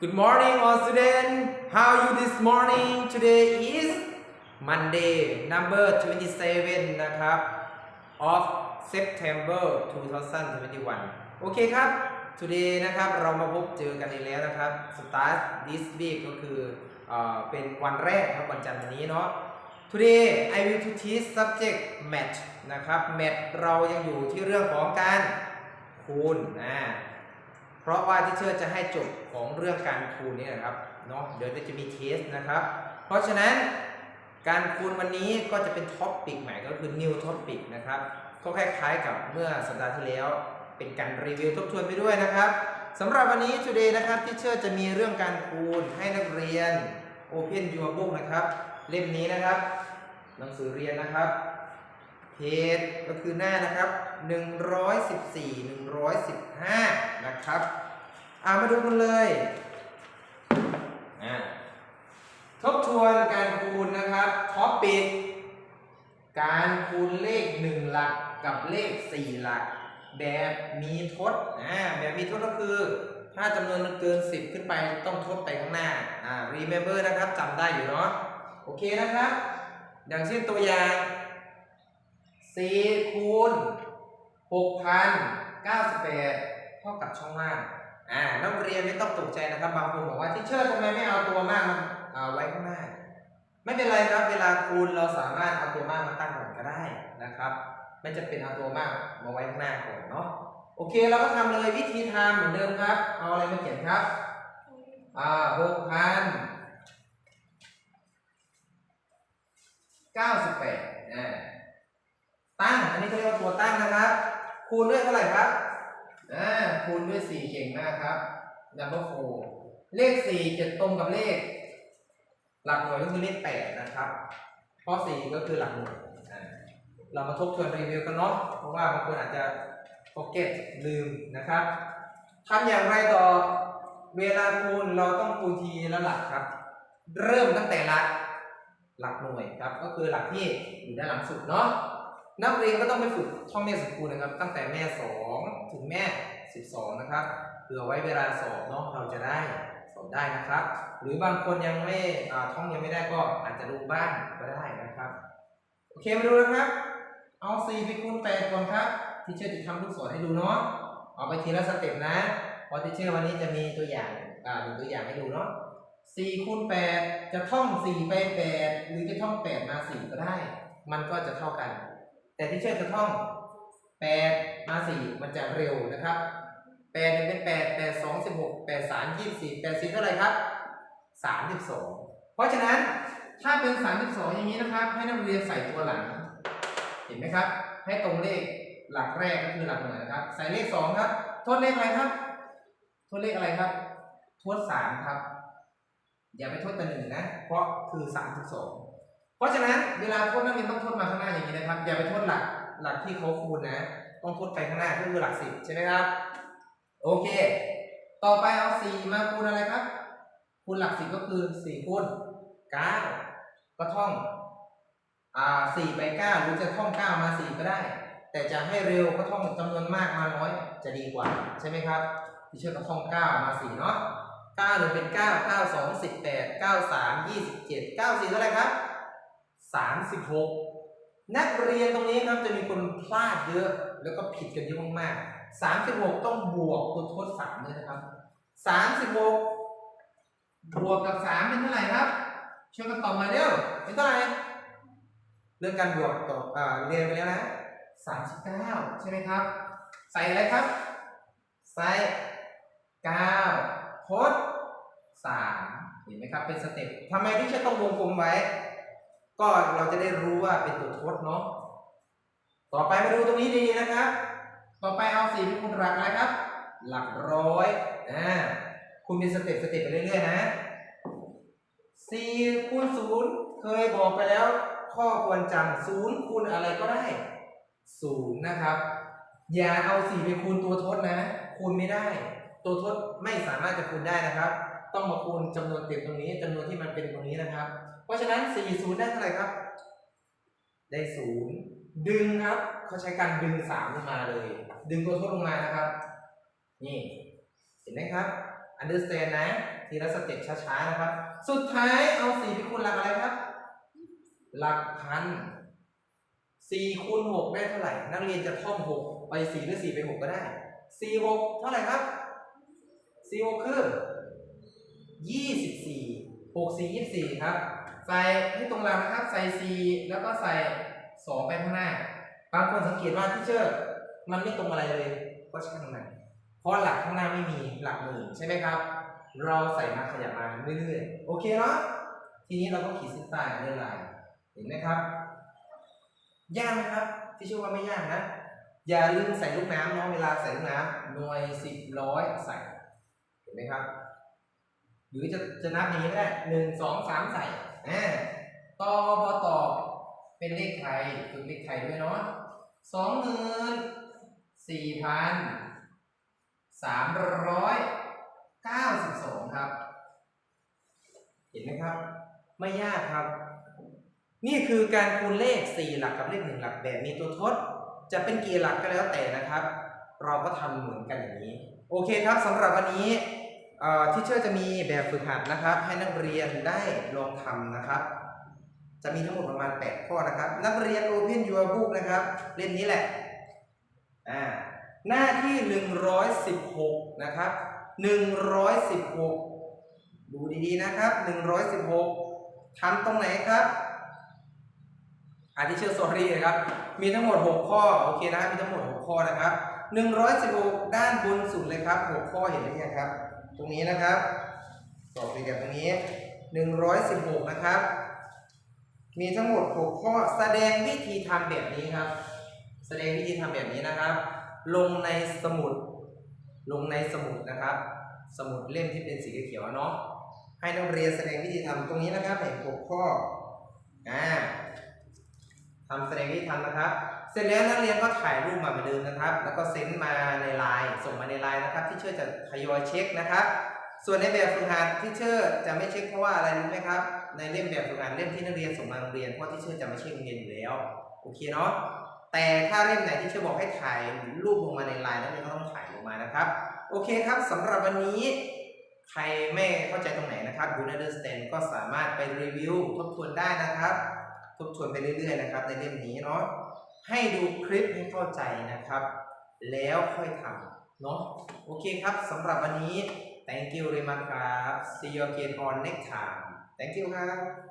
Good morning, all students. How you this morning? Today is Monday, number 27 นะครับ of September 2021 โอเคครับ today นะครับเรามาพบเจอกันอีกแล้วนะครับ start this week ก็คือเอ่อเป็นวันแรกครับวันจันทร์วันนี้เนาะ today I will to teach subject math นะครับ math เรายังอยู่ที่เรื่องของการคูณนะ เพราะว่าที่เชื่อจะให้จบของเรื่องการคูณนี่นะครับเนาะเดี๋ยวจะมีเทสนะครับ เพราะฉะนั้นการคูณวันนี้ก็จะเป็นท็อปปิกใหม่ก็คือ new topic นะครับก็คล้ายๆกับเมื่อสัปดาห์ที่แล้ว เป็นการรีวิวทบทวนไปด้วยนะครับสำหรับวันนี้ today นะครับที่เชื่อจะมีเรื่องการคูณให้นักเรียน open your book นะครับ เล่มนี้นะครับ หนังสือเรียนนะครับ เพจก็คือหน้านะครับ 114 115 นะครับอ่ามาดูกันเลยอ่าทบทวนการคูณนะครับท็อปปิกการคูณเลข 1 หลักกับเลข 4 หลัก แบบมีทดอ่าแบบมีทดก็คือ ถ้าจำนวนมันเกิน 10 ขึ้นไปต้องทดไปข้างหน้าอ่า remember นะครับจำได้อยู่เนาะโอเคนะครับ อย่างเช่นตัวอย่าง 4คูณ6,098เก้าสิบเท่ากับช่องว่างอ่านักเรียนไม่ต้องตกใจนะครับบางคนบอกว่าที่เชิดทำไมไม่เอาตัวมากมาเอาไว้ข้างหน้าไม่เป็นไรครับเวลาคูณเราสามารถเอาตัวมากมาตั้งก่อนก็ได้นะครับ ไม่จะเป็นเอาตัวมากมาไว้ข้างหน้าก่อนเนาะโอเคเราก็ทำเลยวิธีทำเหมือนเดิมครับ เอาอะไรมาเขียนครับอ่าหกพัน98อ่า ตั้ง อันนี้เขาเรียกว่าตัวตั้งนะครับ คูณด้วยเท่าไหร่ครับอ่าคูณด้วย4เก่งมากครับ number four เลข4จะตรงกับเลข หลักหน่วยก็คือเลข8นะครับเพราะ4ก็คือหลักหน่วยเรามาทบทวนรีวิวกันเนาะเพราะว่าบางคนอาจจะ forget ลืมนะครับทำอย่างไรต่อเวลาคูณเราต้องคูณทีละหลักครับ เริ่มตั้งแต่หลักหลักหน่วยครับ ก็คือหลักที่อยู่ด้านหลังสุดเนาะ นักเรียนก็ต้องไปฝึกท่องแม่สุดคูณนะครับ ตั้งแต่แม่2ถึงแม่12นะครับเผื่อไว้เวลาสอบเนาะเราจะได้สอบได้นะครับ หรือบางคนยังไม่ท่องยังไม่ได้ก็อาจจะดูบ้างก็ได้นะครับโอเคมาดูนะครับ เอา4ไปคูณ8ก่อนครับ ที่เชื่อจะทำลูกศรให้ดูเนาะเอาไปทีละสเต็ปนะพราะที่เชื่อวันนี้จะมีตัวอย่างอ่าหนึ่งตัวอย่างให้ดูเนาะ4คูณ8จะท่อง4ไป8หรือจะท่อง8มา4ก็ได้ มันก็จะเท่ากัน แต่ที่เชื่อจะท่อง 8 มา 4 มันจะเร็วนะครับ 8 1 เป็น 8 8 2 16 8 3 24 8 4 เท่าไหร่ครับ 32 เพราะฉะนั้นถ้าเป็น 32 อย่างนี้นะครับ ให้นักเรียนใส่ตัวหลัง เห็นไหมครับ ให้ตรงเลขหลักแรกก็คือหลักหน่วยนะครับ ใส่เลข 2 ครับ ทดเลขอะไรครับ ทดเลขอะไรครับ ทด 3 ครับ อย่าไปทษแต่หนึ่งนะ เพราะคือสามถึงสอง เพราะฉะนั้นเวลาโทษนักเรียนต้องโทษมาข้างหน้าอย่างนี้นะครับ อย่าไปโทษหลักหลักที่เขาคูณนะ ต้องโทษไปข้างหน้าก็คือหลักสิบใช่ไหมครับ โอเค ต่อไปเอาสี่มาคูณอะไรครับ คูณหลักสิบก็คือสี่คูณเก้าก็ท่องอ่าสี่ไปเก้าหรือจะท่องเก้ามาสี่ก็ได้ แต่จะให้เร็วก็ท่องจำนวนมากมาน้อยจะดีกว่าใช่ไหมครับที่เชื่อก็ท่องเก้ามาสี่เนาะเก้าหนึ่งเป็นเก้าเก้าสองสิบแปดเก้าสามยี่สิบเจ็ดเก้าสี่เท่าไหร่ครับ สามสิบหกนักเรียนตรงนี้ครับจะมีคนพลาดเยอะ แล้วก็ผิดกันเยอะมากๆสามสิบหกต้องบวกตัวทดสามด้วยนะครับสามสิบหกบวกกับสามเป็นเท่าไหร่ครับช่วยกันตอบมาเร็วเป็นเท่าไหร่ เรื่องการบวกต่อเรียนไปแล้วนะสามสิบเก้าใช่ไหมครับ ใส่อะไรครับ ใส่เก้าทดสามเห็นไหมครับ เป็นสเต็ปทำไมที่จะต้องวงกลมไว้ ก็เราจะได้รู้ว่าเป็นตัวทดเนาะต่อไปมาดูตรงนี้ดีนะครับ ต่อไปเอาสี่เป็นคูณหลักอะไรครับ หลักร้อยอ่าคุณเป็นสเต็ปสเต็ปไปเรื่อยๆนะสี่คูณศูนย์เคยบอกไปแล้ว ข้อควรจำศูนย์คูณอะไรก็ได้ศูนย์นะครับ อย่าเอาสี่ไปคูณตัวทดนะ คูณไม่ได้ ตัวทดไม่สามารถจะคูณได้นะครับ ต้องมาคูณจำนวนเต็มตรงนี้จำนวนที่มันเป็นตรงนี้นะครับ เพราะฉะนั้น 4 0 ได้เท่าไหร่ครับ ได้ศูนย์ดึงครับเขาใช้การดึง 3 ลงมาเลย ดึงตัวทดลงมานะครับ นี่ เห็นไหมครับ understand นะ ทีละสเต็ปช้าๆนะครับ สุดท้ายเอาสี่ไปคูณหลักอะไรครับ หลักพันสี่คูณหกได้เท่าไหร่ นักเรียนจะท่องหกไปสี่หรือสี่ไปหกก็ได้สี่หกเท่าไหร่ครับสี่หกคือ ยี่สิบสี่หกสียี่สิบสี่ครับ ใส่ให้ตรงหลังนะครับ ใส่สีแล้วก็ใส่สองไปข้างหน้า บางคนสังเกตว่าที่เชิดมันไม่ตรงอะไรเลย ก็ช่างมันเพราะหลักข้างหน้าไม่มีหลักหมื่นใช่ไหมครับ เราใส่มาขยับมาเรื่อยๆ โอเคเนาะ ทีนี้เราก็ขีดเส้นใต้เรื่อยๆเห็นไหมครับ ยากไหมครับ ที่เชื่อว่าไม่ยากนะ อย่าลืมใส่ลูกน้ำเนาะ เวลาใส่ลูกน้ำหน่วยสิบร้อยใส่ เห็นไหมครับ หรือจะจะนับอย่างนี้ก็ได้หนึ่งสองสามใส่อ่าต่อพอต่อเป็นเลขไทยฝึกเลขไทยด้วยเนาะสองหมื่นสี่พันสามร้อยเก้าสิบสองครับ เห็นไหมครับ ไม่ยากครับ นี่คือการคูณเลข 4 หลักกับเลข1หลักแบบมีตัวทด จะเป็นกี่หลักก็แล้วแต่นะครับ เราก็ทำเหมือนกันอย่างนี้ โอเคครับสำหรับวันนี้ ที่เชื่อจะมีแบบฝึกหัดนะครับ ให้นักเรียนได้ลองทำนะครับ จะมีทั้งหมดประมาณ 8 ข้อนะครับ นักเรียน Open Your Book นะครับ เล่มนี้แหละอ่าหน้าที่ 116 นะครับ 116 ดูดีๆนะครับ 116ทำตรงไหนครับอาทิเชอร์สอรี่นะครับ มีทั้งหมด 6 ข้อ โอเคนะ มีทั้งหมด 6 ข้อนะครับ 116 ด้านบนสุดเลยครับ 6 ข้อเห็นไหมครับ ตรงนี้นะครับสอบไปกับตรงนี้ 116 นะครับ มีทั้งหมด 6 ข้อแสดงวิธีทำแบบนี้ครับ แสดงวิธีทำแบบนี้นะครับ ลงในสมุด ลงในสมุดนะครับ สมุดเล่มที่เป็นสีเขียวเนาะให้นักเรียนแสดงวิธีทำตรงนี้นะครับเห็นหกข้ออ่า ทำแสดงวิธีทำนะครับ เสร็จแล้วนักเรียนก็ถ่ายรูปมาเหมือนเดิมนะครับ แล้วก็เซ็นมาในไลน์ส่งมาในไลน์นะครับ ที่เชื่อจะทยอยเช็คนะครับ ส่วนในแบบฝึกหัดที่เชื่อจะไม่เช็คเพราะว่าอะไรรู้ไหมครับ ในเล่มแบบฝึกหัดเล่มที่นักเรียนส่งมาโรงเรียนเพราะที่เชื่อจะไม่เช็คโรงเรียนอยู่แล้วโอเคเนาะแต่ถ้าเล่มไหนที่เชื่อบอกให้ถ่ายรูปลงมาในไลน์นักเรียนก็ต้องถ่ายลงมานะครับ โอเคครับสำหรับวันนี้ใครไม่เข้าใจตรงไหนนะครับดูในเดอร์สแตนก็สามารถไปรีวิวทบทวนได้นะครับ ทบทวนไปเรื่อยๆนะครับ ในเล่มนี้เนาะให้ดูคลิปให้เข้าใจนะครับ แล้วค่อยทำเนาะโอเคครับสำหรับวันนี้ thank you very much ครับ see you again on next time thank you ครับ